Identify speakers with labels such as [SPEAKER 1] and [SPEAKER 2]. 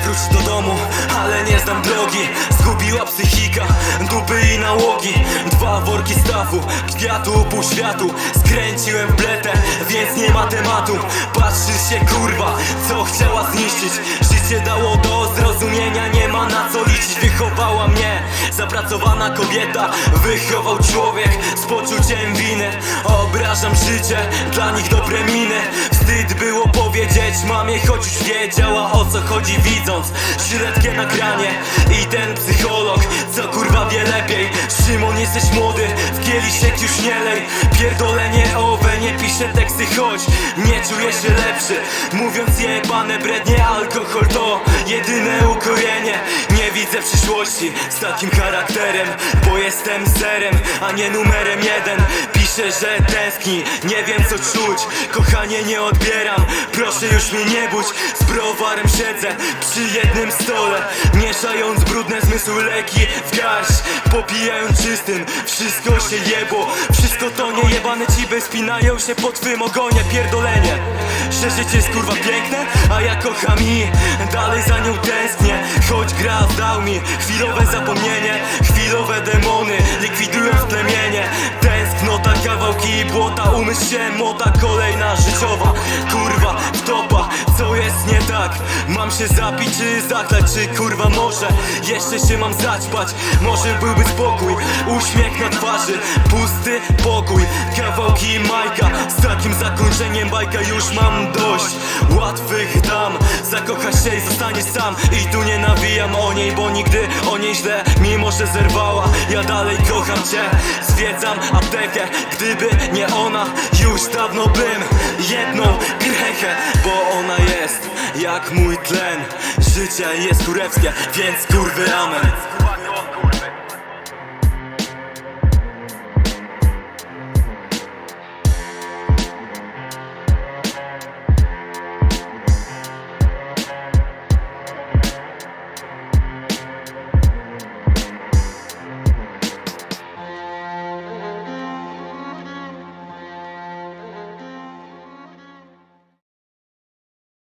[SPEAKER 1] wróć do domu, ale nie znam drogi. Zgubiła psychika, dupy i nałogi. Dwa worki stawu, kwiatu pół światu Skręciłem w bletę, więc nie ma tematu. Patrzy się kurwa, co chciała zniszczyć. Życie dało do zrozumienia, nie ma na co liczyć. Wychowała mnie zapracowana kobieta. Wychował człowiek z poczuciem winy. Obrażam życie, dla nich dobre miny Wstyd było powiedzieć mamie, choć już wiedziała o co chodzi widząc Średkie nagranie. I ten psycholog Co kurwa wie lepiej. Szymon jesteś młody, w kieliszek już nie lej. Pierdolenie owe, nie piszę teksty choć Nie czuję się lepszy. Mówiąc jebane brednie, alkohol to jedyne ukojenie. Nie widzę przyszłości z takim charakterem Bo jestem zerem, a nie numerem jeden Piszę, że tęskni, nie wiem co czuć. Kochanie nie odbieram, proszę już mnie nie budź. Z browarem siedzę przy jednym stole Mieszając brudne zmysły leki w garść Popijając czystym, wszystko się jebło. Wszystko to nie jebane ciby spinają się po twym ogonie. Pierdolenie, że życie jest kurwa piękne A ja kocham i dalej za nią tęsknię. Choć gra dał mi chwilowe zapomnienie Chwilowe demony likwidują splemienie Tęsknota, kawałki i błota Umysł się młota, kolejna życiowa Kurwa, wtopa, co jest nie tak? Mam się zapić czy zaklać, czy kurwa może? Jeszcze się mam zaćpać, może byłby spokój. Uśmiech na twarzy, pusty pokój zakończeniem bajka już mam dość Łatwych dam, zakochasz się i zostaniesz sam. I tu nie nawijam o niej, bo nigdy o niej źle Mimo, że zerwała, ja dalej kocham cię Zwiedzam aptekę, gdyby nie ona Już dawno bym jedną grechę Bo ona jest jak mój tlen. Życie jest kurewskie, więc kurwy amen